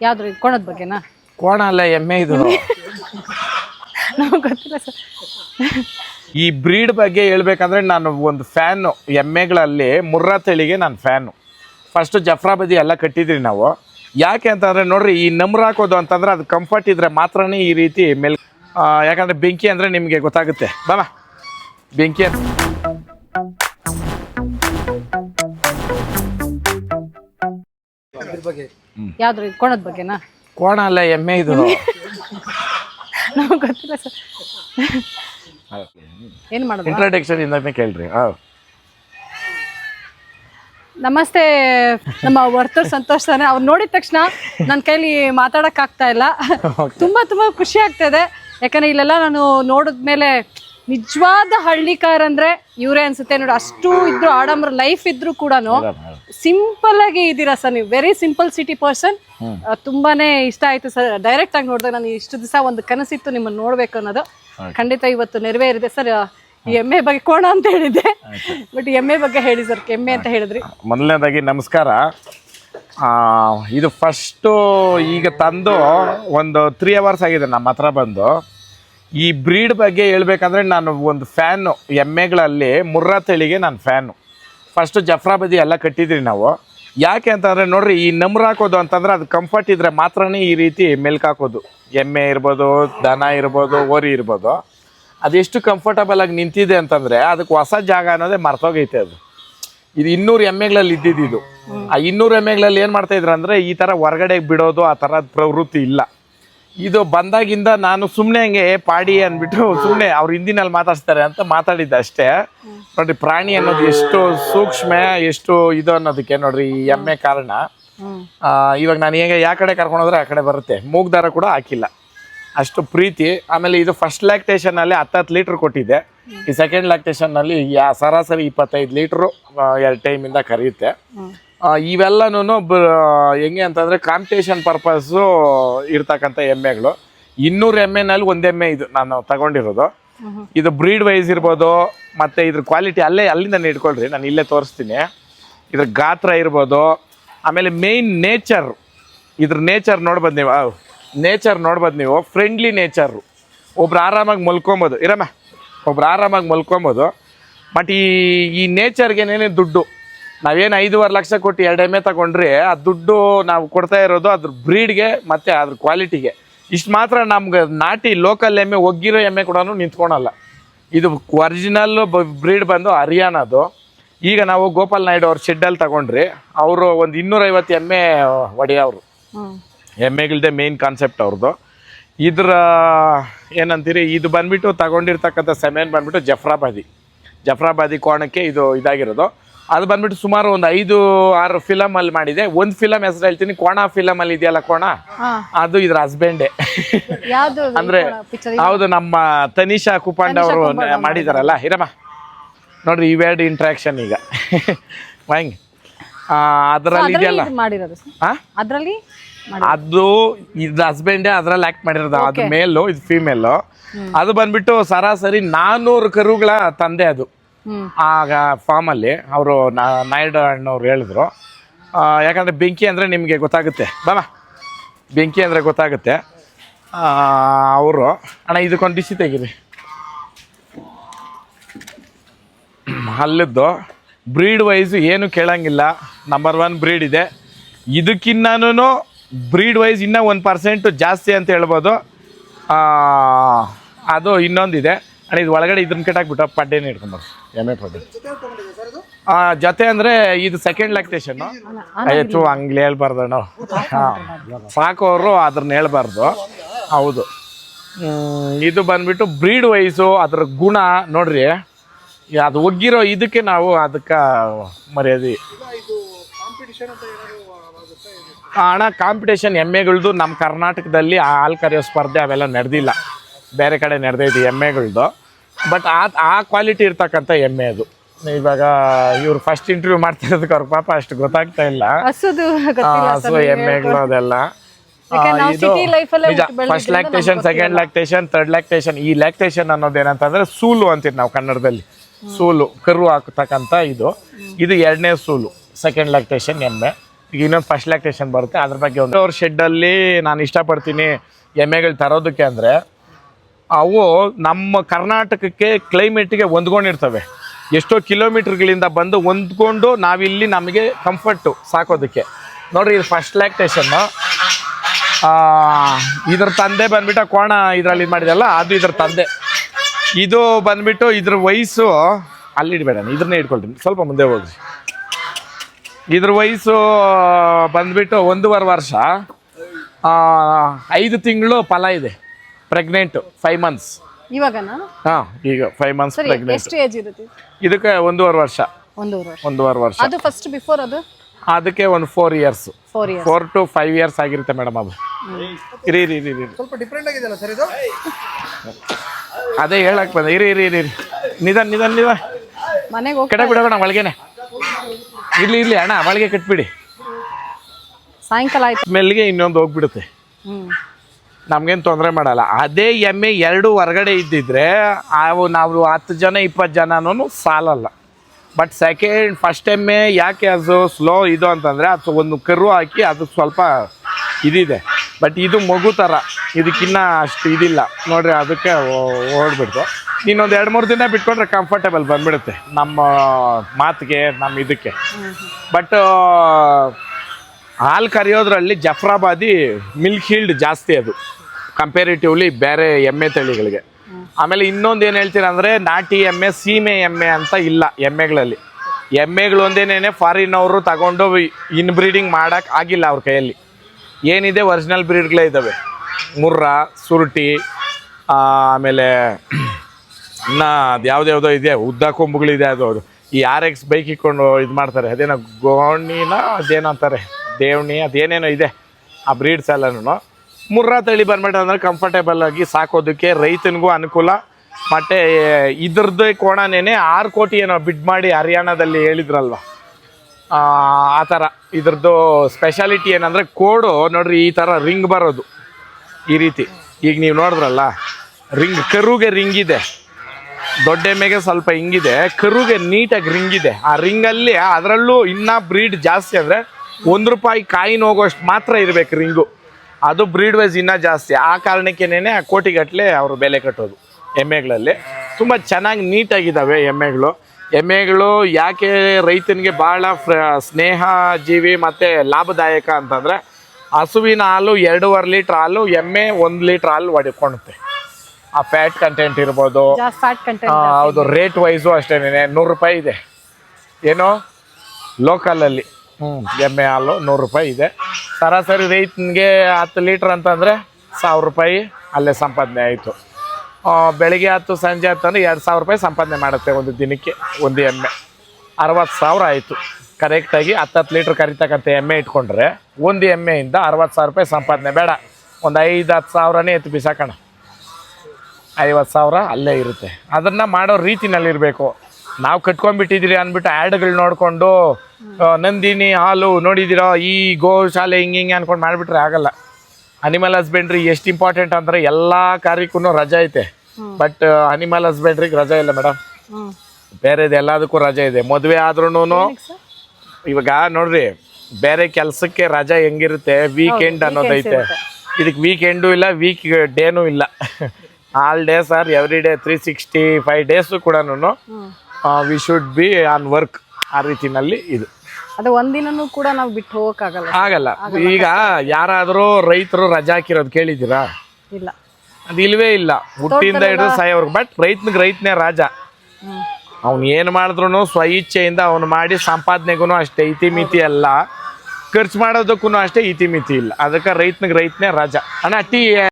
ಯಾವ್ದ್ರ? ಕೋಣದ ಬಗ್ಗೆನಾ? ಕೋಣ ಅಲ್ಲ ಎಮ್ಮೆ ಇದು. ನಮ್ಗೆ ಗೊತ್ತಿಲ್ಲ ಸರ್. ಈ ಬ್ರೀಡ್ ಬಗ್ಗೆ ಹೇಳ್ಬೇಕಂದ್ರೆ ನಾನು ಒಂದು ಫ್ಯಾನು ಎಮ್ಮೆಗಳಲ್ಲಿ ಮುರ್ರಾ ತಳಿಗೆ ನಾನು ಫ್ಯಾನು. ಫಸ್ಟು ಜಫ್ರಾಬದಿ ಎಲ್ಲ ಕಟ್ಟಿದ್ರಿ ನಾವು. ಯಾಕೆ ಅಂತಂದರೆ ನೋಡ್ರಿ ಈ ನಮ್ರ ಹಾಕೋದು ಅಂತಂದ್ರೆ ಅದು ಕಂಫರ್ಟ್ ಇದ್ರೆ ಮಾತ್ರನೇ ಈ ರೀತಿ ಮೆಲ್ ಆ, ಯಾಕಂದ್ರೆ ಬೆಂಕಿ ಅಂದರೆ ನಿಮಗೆ ಗೊತ್ತಾಗುತ್ತೆ. ಬಾಮ ಬೆಂಕಿ ಅಂತ ಯಾವ್ದ್ರ ಕೋಣದ ಬಗ್ಗೆನಾ? ಕೋಣ ಅಲ್ಲ ಎಮ್ಮೆ ಇದು. ನಮ್ಗೆ ಗೊತ್ತಿಲ್ಲ ಸರ್. ಏನ್ ಮಾಡೋದು? ಇಂಟ್ರಡಕ್ಷನ್ ಇಂದಾನೆ ಕೇಳ್ರಿ. ಹಾಂ. ನಮಸ್ತೆ ನಮ್ಮ ವರ್ತೂರ್ ಸಂತೋಷ್ ತಾನೆ ಅವ್ರು ನೋಡಿದ ತಕ್ಷಣ ನನ್ನ ಕೈಲಿ ಮಾತಾಡಕ್ ಆಗ್ತಾ ಇಲ್ಲ ತುಂಬಾ ತುಂಬಾ ಖುಷಿ ಆಗ್ತಾ ಇದೆ. ಯಾಕಂದ್ರೆ ಇಲ್ಲೆಲ್ಲ ನಾನು ನೋಡಿದ್ಮೇಲೆ ನಿಜವಾದ ಹಳ್ಳಿಕಾರ ಅಂದ್ರೆ ಇವರೇ ಅನ್ಸುತ್ತೆ. ನೋಡಿ ಅಷ್ಟು ಇದ್ರು ಆಡಂಬರ ಲೈಫ್ ಇದ್ರು ಕೂಡ ಸಿಂಪಲ್ ಆಗಿ ಇದ್ದೀರಾ ಸರ್ ನೀವು? ವೆರಿ ಸಿಂಪಲ್ ಸಿಟಿ ಪರ್ಸನ್ ತುಂಬಾನೇ ಇಷ್ಟ ಆಯ್ತು ಸರ್. ಡೈರೆಕ್ಟ್ ಆಗಿ ನೋಡಿದಾಗ ನಾನು ಇಷ್ಟು ದಿವಸ ಒಂದು ಕನಸಿತ್ತು ನಿಮ್ಮನ್ನ ನೋಡ್ಬೇಕು ಅನ್ನೋದು. ಖಂಡಿತ ಇವತ್ತು ನೆರವೇರಿದೆ ಸರ್. ಈ ಎಮ್ಮೆ ಬಗ್ಗೆ ಕೋಣ ಅಂತ ಹೇಳಿದ್ದೆ. ಬಟ್ ಎಮ್ಮೆ ಬಗ್ಗೆ ಹೇಳಿ ಸರ್ ಎಮ್ಮೆ ಅಂತ ಹೇಳಿದ್ರಿ. ಮೊದಲನೇದಾಗಿ ನಮಸ್ಕಾರ. ಆ, ಇದು ಫಸ್ಟು ಈಗ ತಂದು ಒಂದು ತ್ರೀ ಅವರ್ಸ್ ಆಗಿದೆ ನಮ್ಮ ಹತ್ರ ಬಂದು. ಈ ಬ್ರೀಡ್ ಬಗ್ಗೆ ಹೇಳ್ಬೇಕಂದ್ರೆ ನಾನು ಒಂದು ಫ್ಯಾನು, ಎಮ್ಮೆಗಳಲ್ಲಿ ಮುರ್ರಾ ತಳಿಗೆ ನಾನು ಫ್ಯಾನು. ಫಸ್ಟು ಜಫ್ರಾಬದಿ ಎಲ್ಲ ಕಟ್ಟಿದ್ರಿ ನಾವು. ಯಾಕೆ ಅಂತಂದರೆ ನೋಡ್ರಿ, ಈ ನಮ್ರ ಹಾಕೋದು ಅಂತಂದ್ರೆ ಅದು ಕಂಫರ್ಟ್ ಇದ್ರೆ ಮಾತ್ರನೇ ಈ ರೀತಿ ಹಾಕೋದು. ಎಮ್ಮೆ ಇರ್ಬೋದು, ದನ ಇರ್ಬೋದು ಓರಿ ಇರ್ಬೋದು. ಅದೆಷ್ಟು ಕಂಫರ್ಟಬಲ್ ಆಗಿ ನಿಂತಿದೆ ಅಂತಂದರೆ ಅದಕ್ಕೆ ಹೊಸ ಜಾಗ ಅನ್ನೋದೇ ಮರ್ತೋಗೈತೆ ಅದು. ಇದು ಇನ್ನೂರು ಎಮ್ಮೆಗಳಲ್ಲಿ ಇದ್ದಿದ್ದು ಇದು. ಆ ಇನ್ನೂರು ಎಮ್ಮೆಗಳಲ್ಲಿ ಏನು ಮಾಡ್ತಾ ಇದ್ರು ಅಂದರೆ ಈ ಥರ ಹೊರಗಡೆ ಬಿಡೋದು, ಆ ಥರದ ಪ್ರವೃತ್ತಿ ಇಲ್ಲ. ಇದು ಬಂದಾಗಿಂದ ನಾನು ಸುಮ್ಮನೆ ಹಂಗೆ "ಏ, ಪಾಡಿ ಅಂದ್ಬಿಟ್ಟು ಸುಮ್ಮನೆ ಅವ್ರು ಹಿಂದಿನಲ್ಲಿ ಮಾತಾಡ್ತಾರೆ ಅಂತ ಮಾತಾಡಿದ್ದೆ ಅಷ್ಟೇ. ನೋಡ್ರಿ ಪ್ರಾಣಿ ಅನ್ನೋದು ಎಷ್ಟು ಸೂಕ್ಷ್ಮ ಎಷ್ಟು ಇದು ಅನ್ನೋದಕ್ಕೆ ನೋಡ್ರಿ ಈ ಎಮ್ಮೆ ಕಾರಣ. ಇವಾಗ ನಾನು ಹೇಗೆ ಯಾವ ಕಡೆ ಕರ್ಕೊಂಡು ಹೋದ್ರೆ ಆ ಕಡೆ ಬರುತ್ತೆ. ಮೂಗ್ದಾರ ಕೂಡ ಹಾಕಿಲ್ಲ. ಅಷ್ಟು ಪ್ರೀತಿ. ಆಮೇಲೆ ಇದು ಫಸ್ಟ್ ಲ್ಯಾಕ್ಟೇಷನಲ್ಲಿ ಹತ್ತತ್ತು ಲೀಟ್ರ್ ಕೊಟ್ಟಿದ್ದೆ. ಈ ಸೆಕೆಂಡ್ ಲ್ಯಾಕ್ಟೇಷನ್ನಲ್ಲಿ ಯಾ ಸರಾಸರಿ ಇಪ್ಪತ್ತೈದು ಲೀಟ್ರು ಎರಡು ಟೈಮಿಂದ ಕರೆಯುತ್ತೆ. ಆ, ಇವೆಲ್ಲನೂ ಹೆಂಗೆ ಅಂತಂದರೆ ಕಾಂಪಿಟೇಷನ್ ಪರ್ಪಸ್ಸು ಇರ್ತಕ್ಕಂಥ ಎಮ್ಮೆಗಳು. ಇನ್ನೂರು ಎಮ್ಮೆನಲ್ಲಿ ಒಂದು ಎಮ್ಮೆ ಇದು ನಾನು ತಗೊಂಡಿರೋದು. ಇದು ಬ್ರೀಡ್ ವೈಸ್ ಇರ್ಬೋದು, ಮತ್ತು ಇದ್ರ ಕ್ವಾಲಿಟಿ ಅಲ್ಲೇ ಅಲ್ಲಿಂದ ಇಟ್ಕೊಳ್ರಿ, ನಾನು ಇಲ್ಲೇ ತೋರಿಸ್ತೀನಿ. ಇದ್ರ ಗಾತ್ರ ಇರ್ಬೋದು, ಆಮೇಲೆ ಮೇಯ್ನ್ ನೇಚರ್ ಇದ್ರ ನೇಚರ್ ನೋಡ್ಬೋದು ನೀವು ನೇಚರ್ ನೋಡ್ಬೋದು ನೀವು ಫ್ರೆಂಡ್ಲಿ ನೇಚರು ಒಬ್ರು ಆರಾಮಾಗಿ ಮಲ್ಕೊಬೋದು. ಇರಮ್ಮ, ಒಬ್ರು ಆರಾಮಾಗಿ ಮಲ್ಕೊಬೋದು. ಬಟ್ ಈ ಈ ನೇಚರ್ಗೆ ದುಡ್ಡು. ನಾವೇನು ಐದೂವರೆ ಲಕ್ಷ ಕೊಟ್ಟು ಎರಡು ಎಮ್ಮೆ ತಗೊಂಡ್ರೆ ಆ ದುಡ್ಡು ನಾವು ಕೊಡ್ತಾ ಇರೋದು ಅದ್ರ ಬ್ರೀಡ್ಗೆ ಮತ್ತು ಅದ್ರ ಕ್ವಾಲಿಟಿಗೆ ಇಷ್ಟು ಮಾತ್ರ ನಮ್ಗೆ ನಾಟಿ ಲೋಕಲ್ ಎಮ್ಮೆ ಒಗ್ಗಿರೋ ಎಮ್ಮೆ ಕೂಡ ನಿಂತ್ಕೊಳಲ್ಲ. ಇದು ಒರಿಜಿನಲ್ ಬ್ರೀಡ್ ಬಂದು ಹರಿಯಾಣದು ಈಗ ನಾವು ಗೋಪಾಲ್ ನಾಯ್ಡು ಅವ್ರ ಶೆಡ್ಡಲ್ಲಿ ತಗೊಂಡ್ರಿ ಅವರು ಒಂದು ಇನ್ನೂರೈವತ್ತು ಎಮ್ಮೆ ಒಡೆಯವರು. ಎಮ್ಮೆಗಳ್ದೆ ಮೇನ್ ಕಾನ್ಸೆಪ್ಟ್ ಅವ್ರದ್ದು ಇದ್ರ ಏನಂತೀರಿ ಇದು ಬಂದ್ಬಿಟ್ಟು ತಗೊಂಡಿರ್ತಕ್ಕಂಥ ಸೆಮೆನ್ ಬಂದ್ಬಿಟ್ಟು ಜಫ್ರಾಬಾದಿ. ಜಫ್ರಾಬಾದಿ ಕೋಣಕ್ಕೆ ಇದು ಇದಾಗಿರೋದು. ಅದು ಬಂದ್ಬಿಟ್ಟು ಸುಮಾರು ಒಂದು ಐದು ಆರು ಫಿಲಮಲ್ಲಿ ಮಾಡಿದೆ. ಒಂದು ಫಿಲಮ್ ಹೆಸರು ಹೇಳ್ತೀನಿ. ಕೋಣ ಫಿಲಮಲ್ಲಿ ಇದೆಯಲ್ಲ ಕೋಣ? ಅದು ಇದ್ರ ಹಸ್ಬೆಂಡೆ ಅಂದ್ರೆ ಹೌದು ನಮ್ಮ ತನಿಷಾ ಕುಪಾಂಡ ಅವರು ಮಾಡಿದಾರಲ್ಲ. ಹಿರಮ್ಮ ನೋಡ್ರಿ ಇವೆರಡು ಇಂಟ್ರಾಕ್ಷನ್ ಈಗ. ಹೆಂಗೆ. ಅದರಲ್ಲಿ ಇದೆಯಲ್ಲ? ಅದ್ರಲ್ಲಿ ಅದು ಇದ್ರ ಹಸ್ಬೆಂಡೇ ಅದ್ರಲ್ಲಿ ಆಕ್ಟ್ ಮಾಡಿರೋದು. ಅದು ಮೇಲು ಇದು ಫೀಮೇಲು ಅದು ಬಂದ್ಬಿಟ್ಟು ಸರಾಸರಿ ನಾನ್ನೂರು ಕರುಗಳ ತಂದೆ ಅದು. ಆಗ ಫಾರ್ಮಲ್ಲಿ ಅವರು ನಾಯ್ಡು ಅಣ್ಣವ್ರು ಹೇಳಿದ್ರು. ಯಾಕಂದರೆ ಬೆಂಕಿ ಅಂದರೆ ನಿಮಗೆ ಗೊತ್ತಾಗುತ್ತೆ. ಬಾ ಬೆಂಕಿ ಅಂದರೆ ಗೊತ್ತಾಗುತ್ತೆ. ಅವರು, ಅಣ್ಣ, ಇದಕ್ಕೊಂದು ಡಿಸಿ ತೆಗೀರಿ. ಅಲ್ಲಿದ್ದು ಬ್ರೀಡ್ ವೈಸ್ ಏನು ಕೇಳಂಗಿಲ್ಲ. ನಂಬರ್ ಒನ್ ಬ್ರೀಡ್ ಇದೆ. ಇದಕ್ಕಿನ್ನೂ ಬ್ರೀಡ್ ವೈಸ್ ಇನ್ನೂ ಒಂದು ಪರ್ಸೆಂಟು ಜಾಸ್ತಿ ಅಂತ ಹೇಳ್ಬೋದು. ಅದು ಇನ್ನೊಂದಿದೆ. ಅಣ್ಣ ಇದು ಒಳಗಡೆ ಇದನ್ನ ಕಟ್ಟಾಕ್ಬಿಟ್ಟು ಪಡ್ಡೆನೇ ಇಟ್ಕೊಂಬರ್ರಿ ಎಮ್ಮೆ ಪಡ್ಡೆ. ಆ, ಜೊತೆ ಅಂದ್ರೆ ಇದು ಸೆಕೆಂಡ್ ಲ್ಯಾಕ್ಟೇಷನ್ ಆಯ್ತು ಹಂಗ್ಲಿ ಹೇಳ್ಬಾರ್ದು ಅಣ್ಣ. ಹಾಂ ಸಾಕೋರು ಅದನ್ನ ಹೇಳ್ಬಾರ್ದು. ಹೌದು. ಇದು ಬಂದ್ಬಿಟ್ಟು ಬ್ರೀಡ್ ವೈಸು ಅದ್ರ ಗುಣ ನೋಡ್ರಿ. ಅದು ಒಗ್ಗಿರೋ ಇದಕ್ಕೆ ನಾವು ಅದಕ್ಕೆ ಮರ್ಯಾದೆ. ಹಣ ಅಣ್ಣ ಕಾಂಪಿಟೇಷನ್ ಎಮ್ಮೆಗಳ್ದು ನಮ್ಮ ಕರ್ನಾಟಕದಲ್ಲಿ ಆ ಹಾಲು ಕರೆಯೋ ಸ್ಪರ್ಧೆ ಅವೆಲ್ಲ ನಡೆದಿಲ್ಲ. ಬೇರೆ ಕಡೆ ನಡೆದೈತಿ ಎಮ್ಮೆಗಳ್ದು. ಬಟ್ ಆ ಆ ಕ್ವಾಲಿಟಿ ಇರ್ತಕ್ಕಂಥ ಎಮ್ಮೆ ಅದು. ಇವಾಗ ಇವ್ರು ಫಸ್ಟ್ ಇಂಟರ್ವ್ಯೂ ಮಾಡ್ತಿರೋದಕ್ಕೆ ಅವ್ರ ಪಾಪ ಅಷ್ಟು ಗೊತ್ತಾಗ್ತಾ ಇಲ್ಲ. ಹಸು ಎಮ್ಮೆಗಳು ಅದೆಲ್ಲ. First lactation second lactation third lactation ಈ ಲ್ಯಾಕ್ಟೇಷನ್ ಅನ್ನೋದು ಏನಂತಂದ್ರೆ ಸೂಲು ಅಂತೀವಿ ನಾವು ಕನ್ನಡದಲ್ಲಿ. ಸೂಲು ಕರು ಹಾಕತಕ್ಕಂಥ ಇದು. ಇದು ಎರಡನೇ ಸೂಲು ಸೆಕೆಂಡ್ ಲ್ಯಾಕ್ಟೇಷನ್ ಎಮ್ಮೆ. ಈಗ ಇನ್ನೊಂದು ಫಸ್ಟ್ ಲ್ಯಾಕ್ಟೇಷನ್ ಬರುತ್ತೆ. ಅದ್ರ ಬಗ್ಗೆ ಒಂದು ಅವ್ರ ಶೆಡ್ಡಲ್ಲಿ ನಾನು ಇಷ್ಟಪಡ್ತೀನಿ ಎಮ್ಮೆಗಳು ತರೋದಕ್ಕೆ ಅಂದರೆ ಅವು ನಮ್ಮ ಕರ್ನಾಟಕಕ್ಕೆ ಕ್ಲೈಮೇಟಿಗೆ ಹೊಂದ್ಕೊಂಡಿರ್ತವೆ. ಎಷ್ಟೋ ಕಿಲೋಮೀಟ್ರ್ಗಳಿಂದ ಬಂದು ಹೊಂದ್ಕೊಂಡು ನಾವಿಲ್ಲಿ ನಮಗೆ ಕಂಫರ್ಟು ಸಾಕೋದಕ್ಕೆ. ನೋಡ್ರಿ ಇದು ಫಸ್ಟ್ ಲ್ಯಾಕ್ಟೇಷನ್ನು ಇದ್ರ ತಂದೆ ಬಂದ್ಬಿಟ್ಟು ಕೋಣ ಇದರಲ್ಲಿ ಇದು ಮಾಡಿದಲ್ಲ, ಅದು ಇದ್ರ ತಂದೆ. ಇದು ಬಂದ್ಬಿಟ್ಟು ಇದ್ರ ವಯಸ್ಸು, ಅಲ್ಲಿ ಇಡಬೇಡ ಇದನ್ನೇ ಇಟ್ಕೊಳ್ತೀನಿ. ಸ್ವಲ್ಪ ಮುಂದೆ ಹೋಗಿ ಇದ್ರ ವಯಸ್ಸು, ಬಂದ್ಬಿಟ್ಟು ಒಂದೂವರೆ ವರ್ಷ. ಐದು ತಿಂಗಳು ಫಲ ಇದೆ. ಪ್ರೆಗ್ನೆಂಟು ಫೈವ್ ಮಂತ್ಸ್ ಇವಾಗನಾ? ಹಾಂ ಈಗ ಫೈವ್ ಮಂತ್ಸ್ ಸರಿ ಪ್ರೆಗ್ನೆಂಟ್ ಎಷ್ಟು ಏಜ್ ಇರುತ್ತೆ? ಇದಕ್ಕೆ ಒಂದೂವರೆ ವರ್ಷ. ಒಂದೂವರೆ ವರ್ಷ. ಒಂದೂವರೆ ವರ್ಷ. ಅದು ಫಸ್ಟ್ ಬಿಫೋರ್ ಅದು? ಅದಕ್ಕೆ ಒಂದು four years four years four to five years ಆಗಿರುತ್ತೆ ಮೇಡಮ್ ಅದು. ಇರಿ ಇರಿ ಇರಿ ಇರಿ. ಸ್ವಲ್ಪ ಡಿಫ್ರೆಂಟ್ ಆಗಿದೆಯಲ್ಲ ಸರ್ ಇದು? ಅದೇ ಹೇಳಕ್ ಬಂದೆ. ಇರಿ ಇರಿ ಇರಿ ಇರಿ. ನಿಧಾನ ನಿಧಾನ ನಿಧಾನ. ಮನೆಗೆ ಹೋಗಿ ಕೆಡ ಬಿಡೋಣ ಒಳಗೇನೆ. ಇರ್ಲಿ ಇರ್ಲಿ ಅಣ್ಣ ಒಳಗೆ ಕಟ್ಬಿಡಿ. ಸಾಯಂಕಾಲ ಆಯ್ತು. ಮೆಲ್ಲಿಗೆ ಇನ್ನೊಂದು ಹೋಗ್ಬಿಡುತ್ತೆ. ಹ್ಮ್. ನಮ್ಗೇನು ತೊಂದರೆ ಮಾಡಲ್ಲ. ಅದೇ ಎಮ್ಮೆ ಎರಡು ಹೊರಗಡೆ ಇದ್ದಿದ್ರೆ ಅವು ನಾವು ಹತ್ತು ಜನ ಇಪ್ಪತ್ತು ಜನನೂ ಸಾಲಲ್ಲ. ಬಟ್ ಸೆಕೆಂಡ್ ಫಸ್ಟ್ ಎಮ್ಮೆ ಯಾಕೆ ಅದು ಸ್ಲೋ ಇದು ಅಂತಂದರೆ ಅದು ಒಂದು ಕರು ಹಾಕಿ ಅದು ಸ್ವಲ್ಪ ಇದಿದೆ. ಬಟ್ ಇದು ಮಗು ಥರ ಇದಕ್ಕಿನ್ನ ಅಷ್ಟು ಇದಿಲ್ಲ. ನೋಡ್ರಿ ಅದಕ್ಕೆ ಓಡ್ಬಿಡ್ತು. ಇನ್ನೊಂದು ಎರಡು ಮೂರು ದಿನ ಬಿಟ್ಕೊಂಡ್ರೆ ಕಂಫರ್ಟೇಬಲ್ ಬಂದ್ಬಿಡುತ್ತೆ ನಮ್ಮ ಮಾತಿಗೆ ನಮ್ಮ ಇದಕ್ಕೆ. ಬಟ್ ಹಾಲು ಕರೆಯೋದ್ರಲ್ಲಿ ಜಫ್ರಾಬಾದಿ ಮಿಲ್ಕ್ ಹೀಲ್ಡ್ ಜಾಸ್ತಿ ಅದು. ಕಂಪೇರಿಟಿವ್ಲಿ ಬೇರೆ ಎಮ್ಮೆ ತಳಿಗಳಿಗೆ. ಆಮೇಲೆ ಇನ್ನೊಂದು ಏನು ಹೇಳ್ತೀರಾ ಅಂದರೆ ನಾಟಿ ಎಮ್ಮೆ, ಸೀಮೆ ಎಮ್ಮೆ ಅಂತ ಇಲ್ಲ ಎಮ್ಮೆಗಳಲ್ಲಿ. ಎಮ್ಮೆಗಳು ಒಂದೇನೇ ಫಾರಿನ್ ಅವರು ತಗೊಂಡು ಇನ್ ಬ್ರೀಡಿಂಗ್ ಮಾಡೋಕೆ ಆಗಿಲ್ಲ ಅವ್ರ ಕೈಯಲ್ಲಿ. ಏನಿದೆ ಒರಿಜಿನಲ್ ಬ್ರೀಡ್ಗಳೇ ಇದ್ದಾವೆ ಮುರ್ರಾ, ಸುರುಟಿ ಆಮೇಲೆ ಇನ್ನು ಅದು ಯಾವ್ದ್ಯಾವುದೋ ಇದೆ, ಉದ್ದ ಕೊಂಬುಗಳಿದೆ ಅದು ಅದು. ಈ ಆರ್ ಎಕ್ಸ್ ಬೈಕ್ ಇಕ್ಕೊಂಡು ಇದು ಮಾಡ್ತಾರೆ. ಅದೇನೋ ಗೋಣಿನ ಅದೇನೋ ಅಂತಾರೆ. ದೇವಣಿ, ಅದೇನೇನೋ ಇದೆ. ಆ ಬ್ರೀಡ್ಸ್ ಎಲ್ಲನೂ ಮುರ್ರಾ ತಳಿ ಬಂದ್ಬಿಟ್ಟು ಅಂದರೆ ಕಂಫರ್ಟೇಬಲ್ ಆಗಿ ಸಾಕೋದಕ್ಕೆ ರೈತನಿಗೂ ಅನುಕೂಲ. ಮತ್ತು, ಇದ್ರದ್ದು ಕೋಣನೇನೆ ಆರು ಕೋಟಿ ಏನೋ ಬಿಡ್ ಮಾಡಿ ಹರಿಯಾಣದಲ್ಲಿ ಹೇಳಿದ್ರಲ್ವ? ಆ ಆ ಥರ ಇದ್ರದ್ದು ಸ್ಪೆಷಾಲಿಟಿ ಏನಂದರೆ ಕೋಡು, ನೋಡ್ರಿ ಈ ಥರ ರಿಂಗ್ ಬರೋದು. ಈ ರೀತಿ. ಈಗ ನೀವು ನೋಡಿದ್ರಲ್ಲ ರಿಂಗ್ ಕರುಗೆ ರಿಂಗ್ ಇದೆ. ದೊಡ್ಡ ಎಮ್ಮೆಗೆ ಸ್ವಲ್ಪ ಹಿಂಗಿದೆ. ಕರುಗೆ ನೀಟಾಗಿ ರಿಂಗ್ ಇದೆ. ಆ ರಿಂಗಲ್ಲಿ ಅದರಲ್ಲೂ ಇನ್ನೂ ಬ್ರೀಡ್ ಜಾಸ್ತಿ ಅಂದರೆ ಒಂದು ರೂಪಾಯಿ ಕಾಯಿನ್ ಹೋಗೋಷ್ಟು ಮಾತ್ರ ಇರಬೇಕು ರಿಂಗು. ಅದು ಬ್ರೀಡ್ ವೈಸ್ ಇನ್ನೂ ಜಾಸ್ತಿ. ಆ ಕಾರಣಕ್ಕೇನೆ ಕೋಟಿಗಟ್ಟಲೆ ಅವರು ಬೆಲೆ ಕಟ್ಟೋದು ಎಮ್ಮೆಗಳಲ್ಲಿ. ತುಂಬ ಚೆನ್ನಾಗಿ ನೀಟಾಗಿದ್ದಾವೆ ಎಮ್ಮೆಗಳು. ಎಮ್ಮೆಗಳು ಯಾಕೆ ರೈತನಿಗೆ ಭಾಳ ಫ್ರ ಸ್ನೇಹ ಜೀವಿ ಮತ್ತು ಲಾಭದಾಯಕ ಅಂತಂದರೆ ಹಸುವಿನ ಹಾಲು ಎರಡೂವರೆ ಲೀಟ್ರ್ ಹಾಲು ಎಮ್ಮೆ ಒಂದು ಲೀಟ್ರ್ ಹಾಲು ಹೊಡ್ಕೊಳುತ್ತೆ ಆ ಫ್ಯಾಟ್ ಕಂಟೆಂಟ್ ಇರ್ಬೋದು. ಜಾಸ್ತಿ ಫ್ಯಾಟ್ ಕಂಟೆಂಟ್ ಹೌದು ರೇಟ್ ವೈಸು ಅಷ್ಟೇನೆ ನೂರು ರೂಪಾಯಿ ಇದೆ. ಏನು ಲೋಕಲಲ್ಲಿ ಎಮ್ಮೆ ಹಾಲು ನೂರು ರೂಪಾಯಿ ಇದೆ. ಸರಾಸರಿ ರೈತನಿಗೆ ಹತ್ತು ಲೀಟ್ರ್ ಅಂತಂದರೆ ಸಾವಿರ ರೂಪಾಯಿ ಅಲ್ಲೇ ಸಂಪಾದನೆ ಆಯಿತು. ಬೆಳಿಗ್ಗೆ ಹತ್ತು, ಸಂಜೆ ಹತ್ತು ಅಂದರೆ ಎರಡು ಸಾವಿರ ರೂಪಾಯಿ ಸಂಪಾದನೆ ಮಾಡುತ್ತೆ ಒಂದು ದಿನಕ್ಕೆ ಒಂದು ಎಮ್ಮೆ. ಅರವತ್ತು ಸಾವಿರ ಆಯಿತು. ಕರೆಕ್ಟಾಗಿ ಹತ್ತತ್ತು ಲೀಟ್ರ್ ಕರಿತಕ್ಕಂಥ ಎಮ್ಮೆ ಇಟ್ಕೊಂಡ್ರೆ ಒಂದು ಎಮ್ಮೆಯಿಂದ ಅರವತ್ತು ಸಾವಿರ ರೂಪಾಯಿ ಸಂಪಾದನೆ. ಬೇಡ, ಒಂದು ಐದು, ಹತ್ತು ಸಾವಿರನೇ ಎತ್ತು ಬಿಸಾಕೋಣ. ಐವತ್ತು ಸಾವಿರ ಅಲ್ಲೇ ಇರುತ್ತೆ. ಅದನ್ನು ಮಾಡೋ ರೀತಿನಲ್ಲಿರಬೇಕು. ನಾವು ಕಟ್ಕೊಂಡ್ಬಿಟ್ಟಿದ್ದೀರಿ ಅಂದ್ಬಿಟ್ಟು ಆ್ಯಡ್ಗಳು ನೋಡಿಕೊಂಡು ನಂದಿನಿ ಹಾಲು ನೋಡಿದ್ದೀರಾ? ಈ ಗೋಶಾಲೆ ಹಿಂಗೆ ಹಿಂಗೆ ಅನ್ಕೊಂಡು ಮಾಡಿಬಿಟ್ರೆ ಆಗಲ್ಲ. ಅನಿಮಲ್ ಹಸ್ಬೆಂಡ್ರಿ ಎಷ್ಟು ಇಂಪಾರ್ಟೆಂಟ್ ಅಂದರೆ ಎಲ್ಲ ಕಾರ್ಯಕ್ಕೂ ರಜಾ ಐತೆ. ಬಟ್ ಅನಿಮಲ್ ಹಸ್ಬೆಂಡ್ರಿಗೆ ರಜಾ ಇಲ್ಲ ಮೇಡಮ್ ಬೇರೆ ಬೇರೆದು ಎಲ್ಲದಕ್ಕೂ ರಜೆ ಇದೆ. ಮದುವೆ ಆದ್ರೂ ಇವಾಗ ನೋಡ್ರಿ ಬೇರೆ ಕೆಲಸಕ್ಕೆ ರಜೆ ಹೆಂಗಿರುತ್ತೆ? ವೀಕೆಂಡ್ ಅನ್ನೋದೈತೆ ಇದಕ್ಕೆ ವೀಕೆಂಡು ಇಲ್ಲ ವೀಕ್ ಡೇನೂ ಇಲ್ಲ. All days are every day three sixty five days ಕೂಡ we should be on work ಆ ರೀತಿನಲ್ಲಿ ಇದು. ಅದು ಒಂದಿನೂ ಕೂಡ ನಾವು ಬಿಟ್ಟು ಹೋಗಕ್ಕಾಗಲ್ಲ. ಆಗಲ್ಲ. ಈಗ ಯಾರಾದರೂ ರೈತರು ರಜಾ ಹಾಕಿರೋದು ಕೇಳಿದ್ದೀರಾ? ಇಲ್ಲ. ಅದು ಇಲ್ವೇ ಇಲ್ಲ. ಹುಟ್ಟಿಂದ ಹಿಡಿದು ಸಾಯೋರ್ಗು ಬಟ್ ರೈತನಿಗೆ ರೈತನೇ ರಾಜ. ಅವನು ಏನು ಮಾಡಿದ್ರು ಸ್ವ ಇಚ್ಛೆಯಿಂದ ಅವನು ಮಾಡಿ ಸಂಪಾದನೆಗೂ ಅಷ್ಟೇ ಇತಿಮಿತಿ ಅಲ್ಲ. ಖರ್ಚು ಮಾಡೋದಕ್ಕೂ ಅಷ್ಟೇ ಇತಿಮಿತಿ ಇಲ್ಲ. ಅದಕ್ಕೆ ರೈತನಿಗೆ ರೈತನೇ ರಾಜ. ಅಣ್ಣ ಟೀ